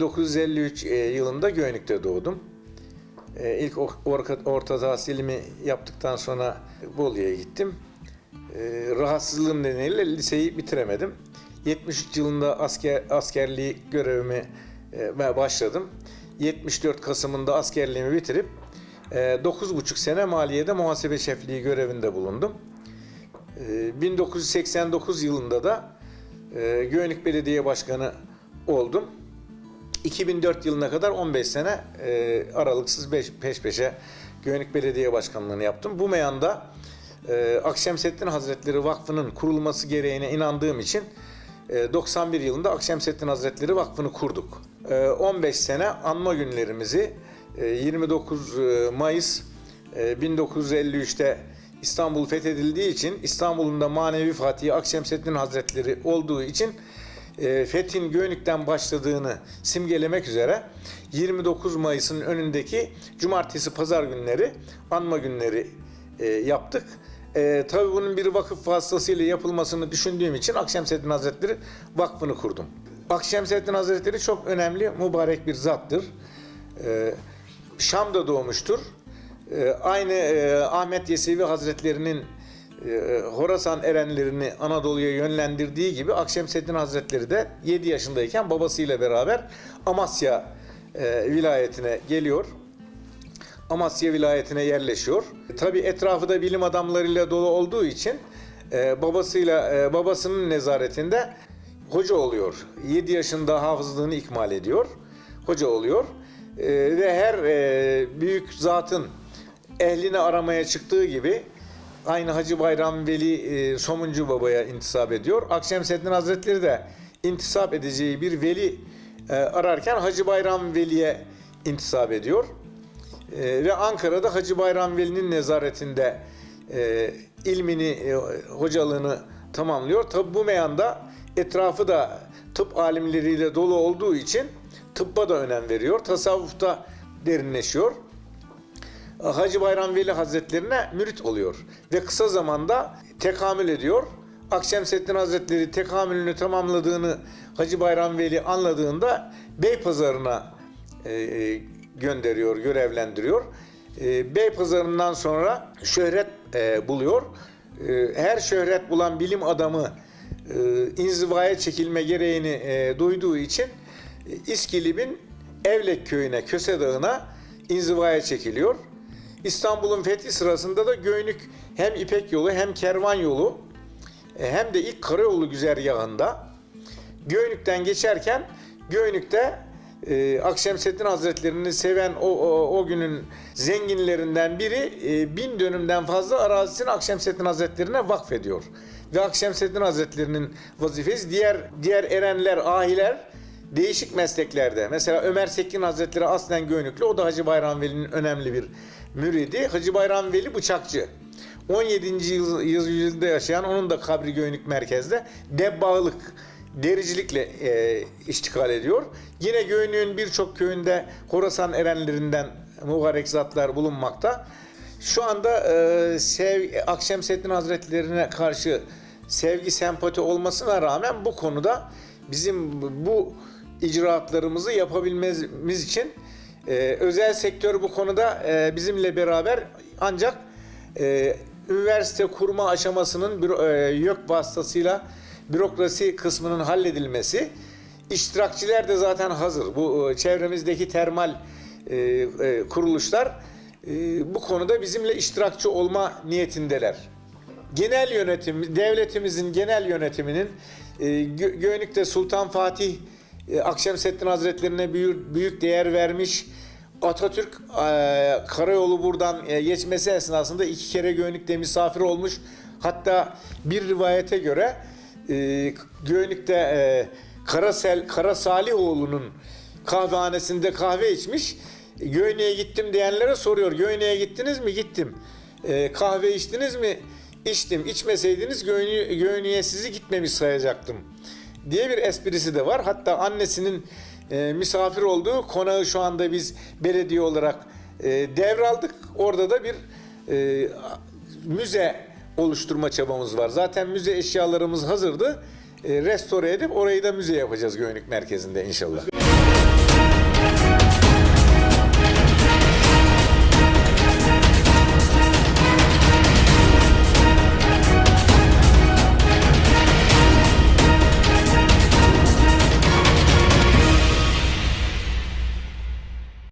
1953 e, yılında Göynük'te doğdum. E, İlk orta, orta tahsilimi yaptıktan sonra Bolu'ya gittim. E, Rahatsızlığım nedeniyle liseyi bitiremedim. 73 yılında asker askerliği görevimi başladım. 74 Kasım'ında askerliğimi bitirip e, 9,5 sene maliyede muhasebe şefliği görevinde bulundum. E, 1989 yılında da Göynük Belediye Başkanı oldum. 2004 yılına kadar 15 sene e, aralıksız beş, peş peşe Göynük Belediye Başkanlığı'nı yaptım. Bu meyanda e, Akşemseddin Hazretleri Vakfı'nın kurulması gereğine inandığım için e, 91 yılında Akşemseddin Hazretleri Vakfı'nı kurduk. E, 15 sene anma günlerimizi e, 29 e, Mayıs e, 1953'te İstanbul fethedildiği için İstanbul'un da manevi Fatihi Akşemseddin Hazretleri olduğu için e, Fethin Göynük'ten başladığını simgelemek üzere 29 Mayıs'ın önündeki cumartesi pazar günleri anma günleri e, yaptık. E, tabii bunun bir vakıf vasıtasıyla yapılmasını düşündüğüm için Akşemseddin Hazretleri Vakfı'nı kurdum. Akşemseddin Hazretleri çok önemli, mübarek bir zattır. E, Şam'da doğmuştur. E, aynı e, Ahmet Yesevi Hazretlerinin e, Horasan erenlerini Anadolu'ya yönlendirdiği gibi Akşemseddin Hazretleri de 7 yaşındayken babasıyla beraber Amasya e, vilayetine geliyor. Amasya vilayetine yerleşiyor. Tabi etrafı da bilim adamlarıyla dolu olduğu için e, babasıyla e, babasının nezaretinde hoca oluyor. 7 yaşında hafızlığını ikmal ediyor. Hoca oluyor. E, ve her e, büyük zatın ehlini aramaya çıktığı gibi aynı Hacı Bayram Veli e, Somuncu Baba'ya intisap ediyor. Akşemseddin Hazretleri de intisap edeceği bir veli e, ararken Hacı Bayram Veli'ye intisap ediyor. E, ve Ankara'da Hacı Bayram Veli'nin nezaretinde e, ilmini, e, hocalığını tamamlıyor. Tabi bu meyanda etrafı da tıp alimleriyle dolu olduğu için tıbba da önem veriyor. Tasavvufta derinleşiyor. Hacı Bayram Veli Hazretlerine mürit oluyor ve kısa zamanda tekamül ediyor. Akşemseddin Hazretleri tekamülünü tamamladığını Hacı Bayram Veli anladığında Beypazarı'na e, e, gönderiyor, görevlendiriyor. E, Beypazarı'ndan sonra şöhret e, buluyor. E, her şöhret bulan bilim adamı inzivaya çekilme gereğini duyduğu için e, İskilip'in Evlek köyüne, Köse Dağı'na inzivaya çekiliyor. İstanbul'un fethi sırasında da Göynük hem İpek yolu hem kervan yolu e, hem de ilk karayolu güzergahında Göynük'ten geçerken Göynük'te e, Akşemseddin Hazretlerini seven o, o, o günün zenginlerinden biri e, bin dönümden fazla arazisini Akşemseddin Hazretlerine vakfediyor. Ve Akşemseddin Hazretlerinin vazifesi diğer diğer erenler, ahiler değişik mesleklerde. Mesela Ömer Sekkin Hazretleri aslen Göynüklü. O da Hacı Bayram Veli'nin önemli bir müridi. Hacı Bayram Veli bıçakçı. 17. yüz- yüzyılda yaşayan onun da kabri Göynük merkezde debbağlık, dericilikle e, iştikal ediyor. Yine Göynük'ün birçok köyünde Horasan erenlerinden mübarek zatlar bulunmakta. Şu anda e, sev, Akşemseddin Hazretlerine karşı sevgi, sempati olmasına rağmen bu konuda bizim bu icraatlarımızı yapabilmemiz için e, özel sektör bu konuda e, bizimle beraber ancak e, üniversite kurma aşamasının bir e, YÖK vasıtasıyla bürokrasi kısmının halledilmesi iştirakçiler de zaten hazır. Bu e, çevremizdeki termal e, e, kuruluşlar e, bu konuda bizimle iştirakçı olma niyetindeler. Genel yönetim, devletimizin genel yönetiminin e, Gö- Sultan Fatih Akşemseddin Hazretlerine büyük, büyük değer vermiş. Atatürk e, karayolu buradan e, geçmesi esnasında iki kere Göynük'te misafir olmuş. Hatta bir rivayete göre e, Göynük'te e, Karasel, Kara Salihoğlu'nun kahvehanesinde kahve içmiş. Göynük'e gittim diyenlere soruyor. Göynük'e gittiniz mi? Gittim. E, kahve içtiniz mi? İçtim. İçmeseydiniz Göynük'e sizi gitmemiş sayacaktım diye bir esprisi de var. Hatta annesinin e, misafir olduğu konağı şu anda biz belediye olarak e, devraldık. Orada da bir e, müze oluşturma çabamız var. Zaten müze eşyalarımız hazırdı. E, restore edip orayı da müze yapacağız Göynük merkezinde inşallah.